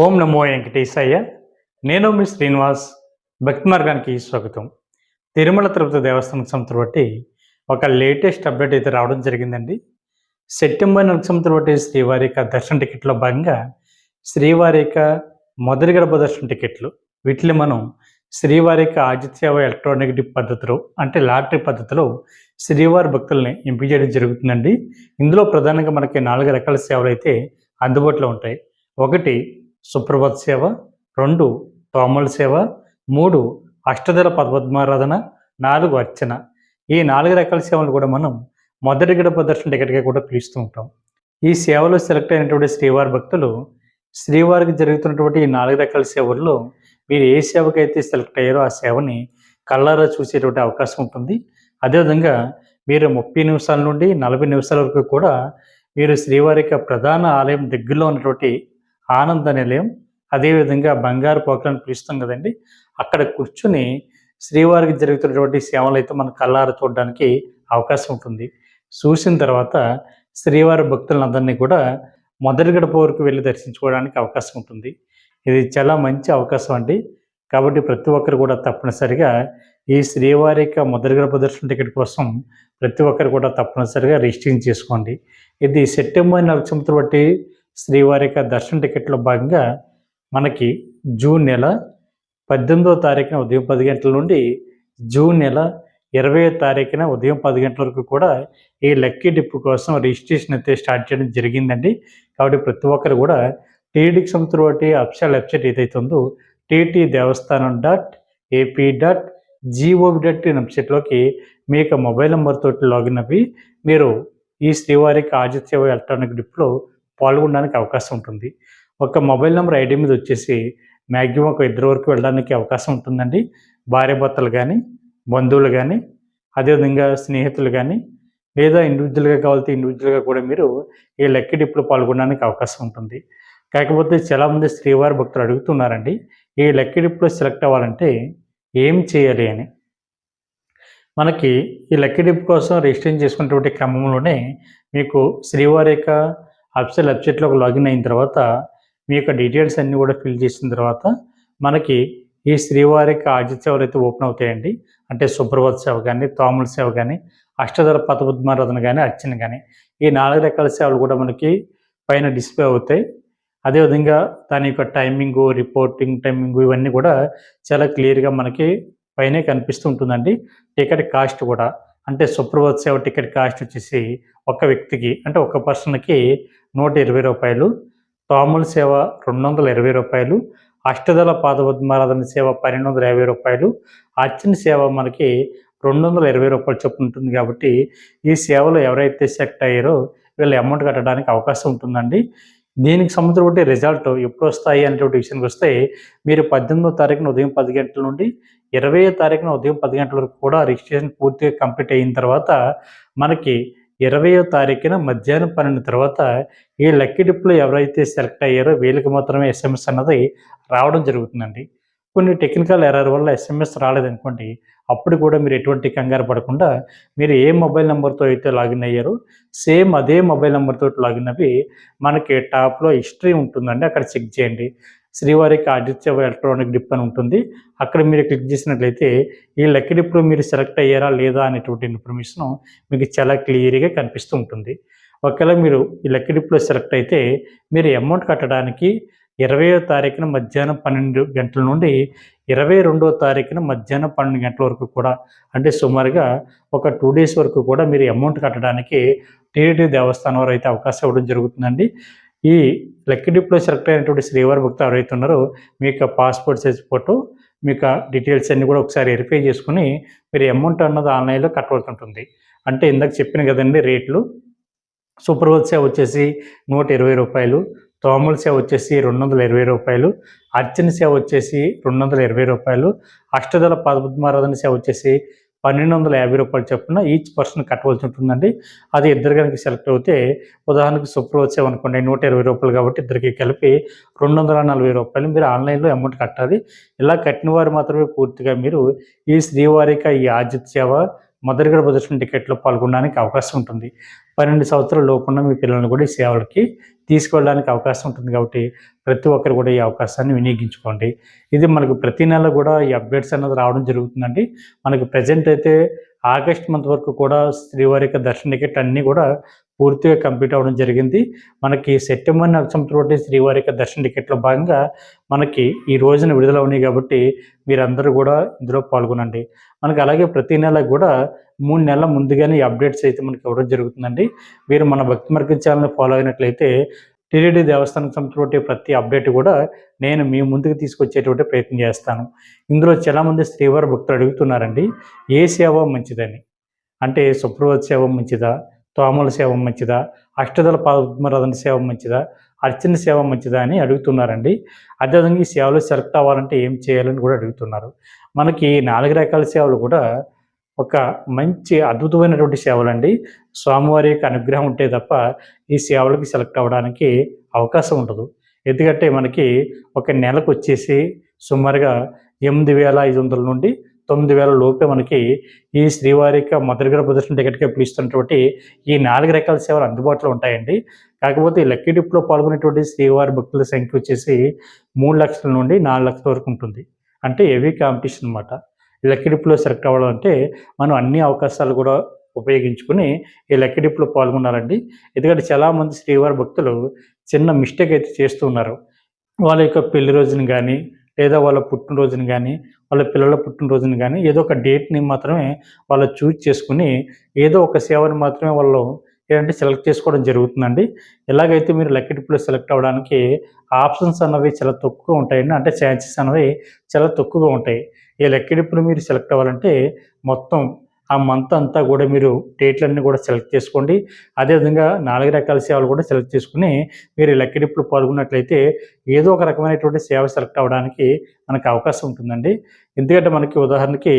ఓం నమో వెంకటేశయ్య. నేను మీ శ్రీనివాస్. భక్తి మార్గానికి స్వాగతం. తిరుమల తిరుపతి దేవస్థానం సంస్థ బట్టి ఒక లేటెస్ట్ అప్డేట్ అయితే రావడం జరిగిందండి. సెప్టెంబర్ నెల సంస్థ బట్టి శ్రీవారిక దర్శన టికెట్లో భాగంగా శ్రీవారిక మొదటి గడప దర్శన టికెట్లు వీటిని మనం శ్రీవారి యొక్క ఆతిథ్యవ ఎలక్ట్రానిక్ డిప్ పద్ధతిలో అంటే లాటరీ పద్ధతిలో శ్రీవారి భక్తుల్ని ఎంపిక చేయడం జరుగుతుందండి. ఇందులో ప్రధానంగా మనకి నాలుగు రకాల సేవలు అయితే అందుబాటులో ఉంటాయి. ఒకటి సుప్రభత్ సేవ రెండు తోమల సేవ మూడు అష్టదళ పద్మారాధన నాలుగు అర్చన. ఈ నాలుగు రకాల సేవలు కూడా మనం మొదటి గడప దర్శన టికెట్గా కూడా పిలుస్తూ ఉంటాం. ఈ సేవలో సెలెక్ట్ అయినటువంటి శ్రీవారి భక్తులు శ్రీవారికి జరుగుతున్నటువంటి ఈ నాలుగు రకాల సేవల్లో మీరు ఏ సేవకైతే సెలెక్ట్ అయ్యారో ఆ సేవని కళ్ళారా చూసేటువంటి అవకాశం ఉంటుంది. అదేవిధంగా మీరు ముప్పై నిమిషాల నుండి నలభై నిమిషాల వరకు కూడా మీరు శ్రీవారి యొక్క ప్రధాన ఆలయం దగ్గరలో ఉన్నటువంటి ఆనంద నిలయం అదేవిధంగా బంగారు పోకలను పిలుస్తాం కదండి. అక్కడ కూర్చుని శ్రీవారికి జరుగుతున్నటువంటి సేవలు అయితే మన కళ్ళారా చూడడానికి అవకాశం ఉంటుంది. చూసిన తర్వాత శ్రీవారి భక్తులందరినీ కూడా మొదటి గడప వరకు వెళ్ళి దర్శించుకోవడానికి అవకాశం ఉంటుంది. ఇది చాలా మంచి అవకాశం అండి. కాబట్టి ప్రతి ఒక్కరు కూడా తప్పనిసరిగా ఈ శ్రీవారి యొక్క మొదటి గడప దర్శన టికెట్ కోసం ప్రతి ఒక్కరు కూడా తప్పనిసరిగా రిజిస్ట్రింగ్ చేసుకోండి. ఇది సెప్టెంబర్ నెల సంవత్సరం బట్టి శ్రీవారి యొక్క దర్శన టికెట్లో భాగంగా మనకి జూన్ నెల పద్దెనిమిదో తారీఖున ఉదయం పది గంటల నుండి జూన్ నెల ఇరవై తారీఖున ఉదయం పది గంటల వరకు కూడా ఈ లక్కీ డిప్ కోసం రిజిస్ట్రేషన్ అయితే స్టార్ట్ చేయడం జరిగిందండి. కాబట్టి ప్రతి ఒక్కరు కూడా టీడీకి సంవత్సరం బట్టి అఫిషియల్ వెబ్సైట్ ఏదైతే ఉందో TT Devasthanam dot AP dot gov dot in వెబ్సైట్లోకి మీ యొక్క మొబైల్ నెంబర్ తోటి లాగిన్ అవి మీరు ఈ శ్రీవారికి ఆదిత్య ఎలక్ట్రానిక్ డిప్లో పాల్గొనడానికి అవకాశం ఉంటుంది. ఒక మొబైల్ నెంబర్ ఐడి మీద వచ్చేసి మ్యాక్సిమం ఒక ఇద్దరు వరకు వెళ్ళడానికి అవకాశం ఉంటుందండి. భార్య భర్తలు కానీ బంధువులు కానీ అదేవిధంగా స్నేహితులు కానీ లేదా ఇండివిజువల్గా కావాలంటే ఇండివిజువల్గా కూడా మీరు ఈ లక్కీ డిప్లో పాల్గొనడానికి అవకాశం ఉంటుంది. కాకపోతే చాలామంది శ్రీవారి భక్తులు అడుగుతున్నారండి ఈ లక్కీ సెలెక్ట్ అవ్వాలంటే ఏం చేయాలి అని? మనకి ఈ లక్కీ కోసం రిజిస్ట్రేషన్ చేసుకున్నటువంటి క్రమంలోనే మీకు శ్రీవారి యొక్క అప్సెల్ వెబ్సైట్లోకి లాగిన్ అయిన తర్వాత మీ యొక్క డీటెయిల్స్ అన్నీ కూడా ఫిల్ చేసిన తర్వాత మనకి ఈ శ్రీవారికి యొక్క సేవలు అయితే ఓపెన్ అవుతాయండి. అంటే సుప్రభాత్ సేవ కానీ తోముల సేవ కానీ అష్టధర పతపద్మారథన కానీ అర్చన కానీ ఈ నాలుగు రకాల సేవలు కూడా మనకి పైన డిస్ప్లే అవుతాయి. అదేవిధంగా దాని యొక్క టైమింగ్ రిపోర్టింగ్ టైమింగ్ ఇవన్నీ కూడా చాలా క్లియర్గా మనకి పైనే కనిపిస్తూ ఉంటుందండి. టికెట్ కాస్ట్ కూడా అంటే సుప్రభాత్ సేవ టికెట్ కాస్ట్ వచ్చేసి ఒక వ్యక్తికి అంటే ఒక పర్సన్కి నూట ఇరవై రూపాయలు తోముల సేవ రెండు వందల ఇరవై రూపాయలు అష్టదళ పాదపద్మారాధన సేవ పన్నెండు వందల యాభై రూపాయలు అర్చన సేవ మనకి రెండు వందల ఇరవై రూపాయలు చొప్పున ఉంటుంది కాబట్టి ఈ సేవలు ఎవరైతే సెలెక్ట్ అయ్యారో వీళ్ళు అమౌంట్ కట్టడానికి అవకాశం ఉంటుందండి. దీనికి సంబంధించిన రిజల్ట్ ఎప్పుడు వస్తాయి అనేటువంటి విషయానికి వస్తే మీరు పద్దెనిమిదో తారీఖున ఉదయం పది గంటల నుండి ఇరవై తారీఖున ఉదయం పది గంటల వరకు కూడా రిజిస్ట్రేషన్ పూర్తిగా కంప్లీట్ అయిన తర్వాత మనకి ఇరవయో తారీఖున మధ్యాహ్నం పన్నెండు తర్వాత ఈ లక్కీ డిప్లో ఎవరైతే సెలెక్ట్ అయ్యారో వీళ్ళకి మాత్రమే ఎస్ఎంఎస్ అన్నది రావడం జరుగుతుందండి. కొన్ని టెక్నికల్ ఎర్రర్ వల్ల ఎస్ఎంఎస్ రాలేదనుకోండి అప్పుడు కూడా మీరు ఎటువంటి కంగారు పడకుండా మీరు ఏ మొబైల్ నెంబర్తో అయితే లాగిన్ అయ్యారో సేమ్ అదే మొబైల్ నెంబర్తో లాగిన్ అవి మనకి టాప్లో హిస్టరీ ఉంటుందండి. అక్కడ చెక్ చేయండి. శ్రీవారికి ఆదిత్య ఎలక్ట్రానిక్ డిప్ అని ఉంటుంది. అక్కడ మీరు క్లిక్ చేసినట్లయితే ఈ లక్కీ డిప్లో మీరు సెలెక్ట్ అయ్యారా లేదా అనేటువంటి ఇన్ఫర్మేషన్ మీకు చాలా క్లియర్గా కనిపిస్తూ ఉంటుంది. ఒకవేళ మీరు ఈ లక్కీ డిప్లో సెలెక్ట్ అయితే మీరు అమౌంట్ కట్టడానికి ఇరవయో తారీఖున మధ్యాహ్నం పన్నెండు గంటల నుండి ఇరవై రెండో తారీఖున మధ్యాహ్నం పన్నెండు గంటల వరకు కూడా అంటే సుమారుగా ఒక టూ డేస్ వరకు కూడా మీరు అమౌంట్ కట్టడానికి టీడీ దేవస్థానం వారు అయితే అవకాశం ఇవ్వడం జరుగుతుందండి. ఈ లెక్కడిప్లో సెలెక్ట్ అయినటువంటి శ్రీవారి భక్తులు ఎవరైతే ఉన్నారో మీ యొక్క పాస్పోర్ట్ సైజ్ ఫోటో మీ యొక్క డీటెయిల్స్ అన్నీ కూడా ఒకసారి వెరిఫై చేసుకుని మీరు అమౌంట్ అన్నది ఆన్లైన్లో కట్టవలసి అంటే ఇందాక చెప్పిన కదండి రేట్లు. సూపర్ సేవ వచ్చేసి నూట ఇరవై రూపాయలు తోముల సేవ వచ్చేసి రెండు వందల ఇరవై రూపాయలు అర్చన సేవ వచ్చేసి రెండు వందల ఇరవై రూపాయలు అష్టదళ పద్మారాధన సేవ వచ్చేసి పన్నెండు వందల యాభై రూపాయలు చొప్పున ఈచ్ పర్సన్ కట్టవలసి ఉంటుందండి. అది ఇద్దరు కనుక సెలెక్ట్ అవుతే ఉదాహరణకు సుప్రభాత్ సేవ అనుకోండి నూట ఇరవై రూపాయలు కాబట్టి ఇద్దరికి కలిపి రెండు వందల నలభై రూపాయలు మీరు ఆన్లైన్లో అమౌంట్ కట్టాలి. ఇలా కట్టిన వారు మాత్రమే పూర్తిగా మీరు ఈ శ్రీవారిక ఈ ఆజిత్ సేవ మొదటిగా ప్రదర్శన టికెట్లో పాల్గొనడానికి అవకాశం ఉంటుంది. పన్నెండు సంవత్సరాల లోపున్న మీ పిల్లల్ని కూడా ఈ సేవలకి తీసుకెళ్ళడానికి అవకాశం ఉంటుంది కాబట్టి ప్రతి ఒక్కరు కూడా ఈ అవకాశాన్ని వినియోగించుకోండి. ఇది మనకు ప్రతి నెల కూడా ఈ అప్డేట్స్ అనేది రావడం జరుగుతుందండి. మనకు ప్రజెంట్ అయితే ఆగస్ట్ మంత్ వరకు కూడా శ్రీవారి యొక్క దర్శన టికెట్ అన్నీ కూడా పూర్తిగా కంప్లీట్ అవ్వడం జరిగింది. మనకి సెప్టెంబర్ నెల ఒకటి శ్రీవారి యొక్క దర్శన టికెట్లో భాగంగా మనకి ఈ రోజున విడుదల ఉన్నాయి కాబట్టి మీరందరూ కూడా ఇందులో పాల్గొనండి. మనకి అలాగే ప్రతి నెల కూడా మూడు నెలల ముందుగానే అప్డేట్స్ అయితే మనకి ఇవ్వడం జరుగుతుందండి. మీరు మన భక్తి మార్గం ఛానల్ ఫాలో అయినట్లయితే టీడీడీ దేవస్థానం సంబంధించిన ప్రతి అప్డేట్ కూడా నేను మీ ముందుకు తీసుకొచ్చేటువంటి ప్రయత్నం చేస్తాను. ఇందులో చాలామంది శ్రీవారి భక్తులు అడుగుతున్నారండి ఏ సేవ మంచిదని? అంటే సుప్రభాత సేవ మంచిదా? తోమల సేవ మంచిదా? అష్టదల పద్మరథన సేవ మంచిదా? అర్చన సేవ మంచిదా అని అడుగుతున్నారండి. అదేవిధంగా ఈ సేవలు సెలెక్ట్ అవ్వాలంటే ఏం చేయాలని కూడా అడుగుతున్నారు. మనకి నాలుగు రకాల సేవలు కూడా ఒక మంచి అద్భుతమైనటువంటి సేవలండి. స్వామివారి యొక్క అనుగ్రహం ఉంటే తప్ప ఈ సేవలకి సెలెక్ట్ అవ్వడానికి అవకాశం ఉండదు. ఎందుకంటే మనకి ఒక నెలకు వచ్చేసి సుమారుగా ఎనిమిది వేల ఐదు వందల నుండి తొమ్మిది వేల లోపే మనకి ఈ శ్రీవారి యొక్క మొదటిగడ ప్రదర్శన టికెట్గా పిలుస్తున్నటువంటి ఈ నాలుగు రకాల సేవలు అందుబాటులో ఉంటాయండి. కాకపోతే ఈ లక్కీ డిప్లో పాల్గొనేటువంటి శ్రీవారి భక్తుల సంఖ్య వచ్చేసి మూడు లక్షల నుండి నాలుగు లక్షల వరకు ఉంటుంది. అంటే హెవీ కాంపిటీషన్ అనమాట లక్కీ డిప్లో సెలెక్ట్ అవ్వాలంటే మనం అన్ని అవకాశాలు కూడా ఉపయోగించుకుని ఈ లక్కీ డిప్లో పాల్గొన్నారండి ఎందుకంటే చాలామంది శ్రీవారి భక్తులు చిన్న మిస్టేక్ అయితే చేస్తూ ఉన్నారు. వాళ్ళ యొక్క పెళ్ళి రోజుని కానీ లేదా వాళ్ళ పుట్టినరోజుని కానీ వాళ్ళ పిల్లల పుట్టినరోజుని కానీ ఏదో ఒక డేట్ని మాత్రమే వాళ్ళు చూజ్ చేసుకుని ఏదో ఒక సేవని మాత్రమే వాళ్ళు ఏంటంటే సెలెక్ట్ చేసుకోవడం జరుగుతుందండి. ఎలాగైతే మీరు లక్కీ డిప్లో సెలెక్ట్ అవ్వడానికి ఆప్షన్స్ అన్నవి చాలా తక్కువ ఉంటాయండి. అంటే ఛాన్సెస్ అనేవి చాలా తక్కువగా ఉంటాయి. ఈ లక్కీ డిప్లో మీరు సెలెక్ట్ అవ్వాలంటే మొత్తం ఆ మంత్ అంతా కూడా మీరు డేట్లన్నీ కూడా సెలెక్ట్ చేసుకోండి. అదేవిధంగా నాలుగు రకాల సేవలు కూడా సెలెక్ట్ చేసుకుని మీరు లక్కీ డిప్లో పాల్గొన్నట్లయితే ఏదో ఒక రకమైనటువంటి సేవ సెలెక్ట్ అవ్వడానికి మనకు అవకాశం ఉంటుందండి. ఎందుకంటే మనకి ఉదాహరణకి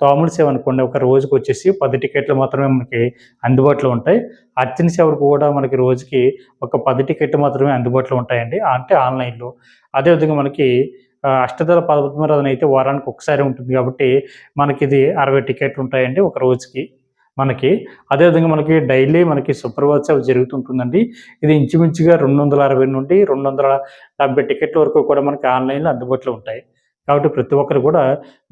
తోముల సేవ అనుకోండి ఒక రోజుకి వచ్చేసి పది టికెట్లు మాత్రమే మనకి అందుబాటులో ఉంటాయి. అర్చన సేవలు కూడా మనకి రోజుకి ఒక పది టికెట్లు మాత్రమే అందుబాటులో ఉంటాయండి అంటే ఆన్లైన్లో అదేవిధంగా మనకి అష్టదళ పద్మరాధన అయితే వారానికి ఒకసారి ఉంటుంది కాబట్టి మనకి ఇది అరవై టికెట్లు ఉంటాయండి ఒక రోజుకి మనకి. అదేవిధంగా మనకి డైలీ మనకి సుప్రభాత జరుగుతుంటుందండి. ఇది ఇంచుమించుగా రెండు వందల అరవై నుండి రెండు వందల డెబ్బై టికెట్ల వరకు కూడా మనకి ఆన్లైన్లో అందుబాటులో ఉంటాయి. కాబట్టి ప్రతి ఒక్కరు కూడా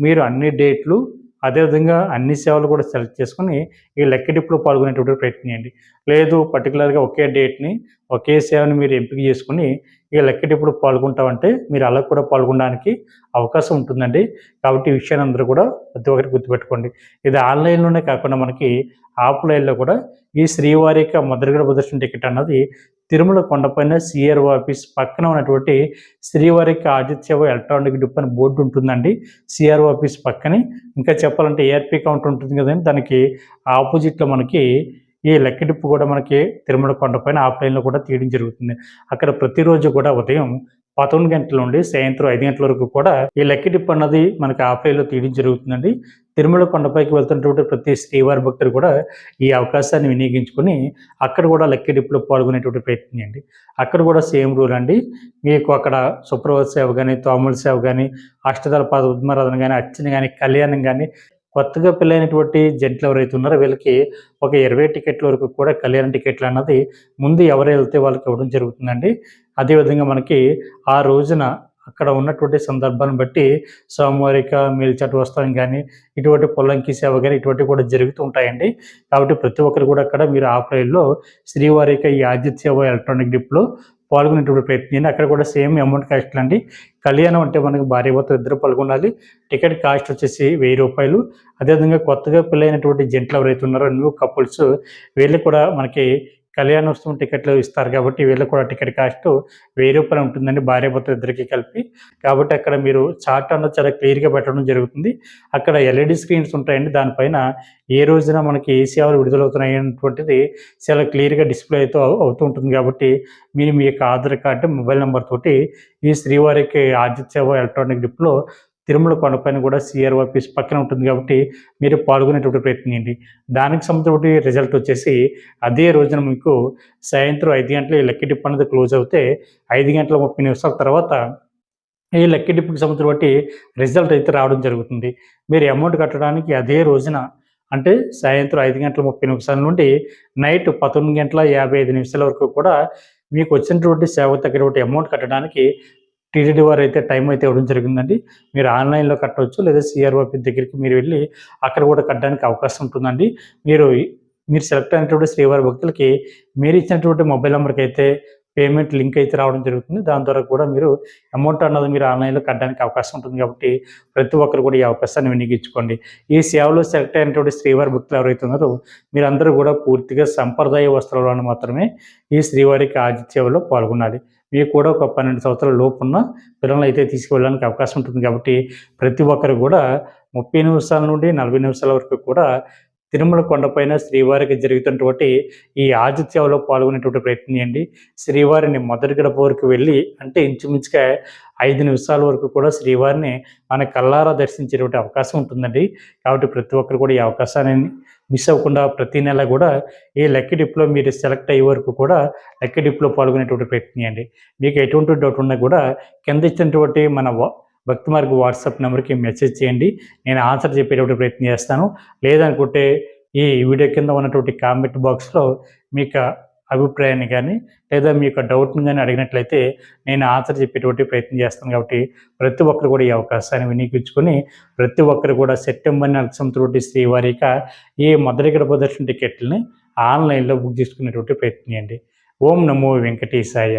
మీరు అన్ని డేట్లు అదేవిధంగా అన్ని సేవలు కూడా సెలెక్ట్ చేసుకుని ఈ లెక్క డిప్లో పాల్గొనేటువంటి ప్రయత్నం చేయండి. లేదు పర్టికులర్గా ఒకే డేట్ని ఒకే సేవని మీరు ఎంపిక చేసుకుని ఈ లెక్క ఇప్పుడు పాల్గొంటామంటే మీరు అలా కూడా పాల్గొనడానికి అవకాశం ఉంటుందండి. కాబట్టి ఈ విషయాన్ని అందరూ కూడా ప్రతి ఒక్కరికి గుర్తుపెట్టుకోండి. ఇది ఆన్లైన్లోనే కాకుండా మనకి ఆఫ్లైన్లో కూడా ఈ శ్రీవారి యొక్క మధురగడ ప్రదర్శన టికెట్ అన్నది తిరుమల కొండపైన సిఆర్ఓ ఆఫీస్ పక్కన ఉన్నటువంటి శ్రీవారికి ఆదిత్య ఎలక్ట్రానిక్ డిప్ అని బోర్డు ఉంటుందండి. సిఆర్ఓ ఆఫీస్ పక్కనే. ఇంకా చెప్పాలంటే ఏఆర్పీ కౌంటర్ ఉంటుంది కదండి. దానికి ఆపోజిట్లో మనకి ఈ లక్కడిప్పు కూడా మనకి తిరుమల కొండపైన ఆఫ్లైన్లో కూడా తీయడం జరుగుతుంది. అక్కడ ప్రతిరోజు కూడా ఉదయం పదకొండు గంటల నుండి సాయంత్రం ఐదు గంటల వరకు కూడా ఈ లెక్క అన్నది మనకి ఆఫ్లైన్లో తీయడం జరుగుతుందండి. తిరుమల కొండపైకి వెళ్తున్నటువంటి ప్రతి శ్రీవారి భక్తులు కూడా ఈ అవకాశాన్ని వినియోగించుకొని అక్కడ కూడా లక్కీ డిప్లో పాల్గొనేటువంటి ప్రయత్నం చేయండి. అక్కడ కూడా సేమ్ రూల్ అండి. మీకు అక్కడ సుప్రభాత సేవ కానీ తోముల సేవ కానీ అష్టదళ పద ఉద్మరాధన కానీ అర్చన కానీ కళ్యాణం కానీ కొత్తగా పెళ్ళైనటువంటి జంటలు ఎవరైతే ఉన్నారో వీళ్ళకి ఒక ఇరవై టికెట్ల వరకు కూడా కళ్యాణ టికెట్లు అన్నది ముందు ఎవరు వెళ్తే వాళ్ళకి ఇవ్వడం జరుగుతుందండి. అదేవిధంగా మనకి ఆ రోజున అక్కడ ఉన్నటువంటి సందర్భాన్ని బట్టి సోమవారిక మేల్చాటు వస్త్రం కానీ ఇటువంటి పొలంకి సేవ కానీ ఇటువంటివి కూడా జరుగుతూ ఉంటాయండి. కాబట్టి ప్రతి ఒక్కరు కూడా అక్కడ మీరు ఆఫ్లైన్లో శ్రీవారిక ఈ ఆదిత్య సేవ ఎలక్ట్రానిక్ డిప్లో పాల్గొనేటువంటి ప్రయత్నం అక్కడ కూడా సేమ్ అమౌంట్ కాస్ట్ అండి. కళ్యాణం అంటే మనకు భార్య భర్తలు ఇద్దరు పాల్గొనాలి. టికెట్ కాస్ట్ వచ్చేసి వెయ్యి రూపాయలు. అదేవిధంగా కొత్తగా పెళ్ళైనటువంటి జంటలు ఎవరైతే ఉన్నారో న్యూ కపుల్స్ వీళ్ళు కూడా మనకి కళ్యాణోత్సవం టికెట్లు ఇస్తారు కాబట్టి వీళ్ళకి కూడా టికెట్ కాస్ట్ వెయ్యి రూపాయలు ఉంటుందండి. భార్య భర్త ఇద్దరికి కలిపి. కాబట్టి అక్కడ మీరు చార్ట్ అన్నది చాలా క్లియర్గా పెట్టడం జరుగుతుంది. అక్కడ ఎల్ఈడి స్క్రీన్స్ ఉంటాయండి. దానిపైన ఏ రోజున మనకి ఏ సేవలు విడుదలవుతున్నాయి అనేటువంటిది చాలా క్లియర్గా డిస్ప్లే అయితే అవుతూ ఉంటుంది. కాబట్టి మీరు మీ యొక్క ఆధార్ కార్డు మొబైల్ నెంబర్ తోటి ఈ శ్రీవారికి ఆదిత్య సేవ ఎలక్ట్రానిక్ డిప్లో తిరుమల కొండపైన కూడా సిఆర్ ఆఫీస్ పక్కన ఉంటుంది కాబట్టి మీరు పాల్గొనేటువంటి ప్రయత్నం దానికి సంబంధించిన రిజల్ట్ వచ్చేసి అదే రోజున మీకు సాయంత్రం ఐదు గంటల లక్కీ డిప్ అనేది క్లోజ్ అవుతే ఐదు గంటల ముప్పై నిమిషాల తర్వాత ఈ లెక్క డిప్కి సంబంధించిన బట్టి రిజల్ట్ అయితే రావడం జరుగుతుంది. మీరు అమౌంట్ కట్టడానికి అదే రోజున అంటే సాయంత్రం ఐదు గంటల ముప్పై నిమిషాల నుండి నైట్ పదకొండు గంటల యాభై ఐదు నిమిషాల వరకు కూడా మీకు వచ్చినటువంటి సేవకు తగినటువంటి అమౌంట్ కట్టడానికి టీటీడీ వారు అయితే టైం అయితే ఇవ్వడం జరిగిందండి. మీరు ఆన్లైన్లో కట్టవచ్చు లేదా సిఆర్ఓపి దగ్గరికి మీరు వెళ్ళి అక్కడ కూడా కట్టడానికి అవకాశం ఉంటుందండి. మీరు మీరు సెలెక్ట్ అయినటువంటి శ్రీవారి భక్తులకి మీరు ఇచ్చినటువంటి మొబైల్ నెంబర్కి అయితే పేమెంట్ లింక్ అయితే రావడం జరుగుతుంది. దాని ద్వారా కూడా మీరు అమౌంట్ అన్నది మీరు ఆన్లైన్లో కట్టడానికి అవకాశం ఉంటుంది కాబట్టి ప్రతి ఒక్కరు కూడా ఈ అవకాశాన్ని వినియోగించుకోండి. ఈ సేవలో సెలెక్ట్ అయినటువంటి శ్రీవారి భక్తులు ఎవరైతే ఉన్నారో మీరందరూ కూడా పూర్తిగా సంప్రదాయ వస్త్రాలను మాత్రమే ఈ శ్రీవారికి ఆతిథ్యంలో పాల్గొనాలి. మీకు కూడా ఒక పన్నెండు సంవత్సరాల లోపు ఉన్న పిల్లలను అయితే తీసుకువెళ్ళడానికి అవకాశం ఉంటుంది కాబట్టి ప్రతి ఒక్కరు కూడా ముప్పై నిమిషాల నుండి నలభై నిమిషాల వరకు కూడా తిరుమల కొండపైన శ్రీవారికి జరుగుతున్నటువంటి ఈ ఆతిథ్యంలో పాల్గొనేటువంటి ప్రయత్నం చేయండి. శ్రీవారిని మొదటి గడప వరకు వెళ్ళి అంటే ఇంచుమించుగా ఐదు నిమిషాల వరకు కూడా శ్రీవారిని మన కల్లారా దర్శించేటువంటి అవకాశం ఉంటుందండి. కాబట్టి ప్రతి ఒక్కరు కూడా ఈ అవకాశాన్ని మిస్ అవ్వకుండా ప్రతి నెల కూడా ఈ లక్కీ డిప్లో మీరు సెలెక్ట్ అయ్యే వరకు కూడా లక్కీ డిప్లో పాల్గొనేటువంటి ప్రయత్నం చేయండి మీకు ఎటువంటి డౌట్ ఉన్నా కూడా కింద ఇచ్చినటువంటి మన భక్తి మార్గ వాట్సాప్ నెంబర్కి మెసేజ్ చేయండి. నేను ఆన్సర్ చెప్పేటువంటి ప్రయత్నం చేస్తాను. లేదనుకుంటే ఈ వీడియో కింద ఉన్నటువంటి కామెంట్ బాక్స్లో మీకు అభిప్రాయాన్ని కానీ లేదా మీ యొక్క డౌట్ని కానీ అడిగినట్లయితే నేను ఆన్సర్ చెప్పేటువంటి ప్రయత్నం చేస్తాను. కాబట్టి ప్రతి ఒక్కరు కూడా ఈ అవకాశాన్ని వినియోగించుకొని ప్రతి ఒక్కరు కూడా సెప్టెంబర్ నెల సంతృప్తి శ్రీవారి యొక్క ఈ మొదటి గడప దర్శన టికెట్లని ఆన్లైన్లో బుక్ చేసుకునేటువంటి ప్రయత్నం చేయండి. ఓం నమో వెంకటేశాయ.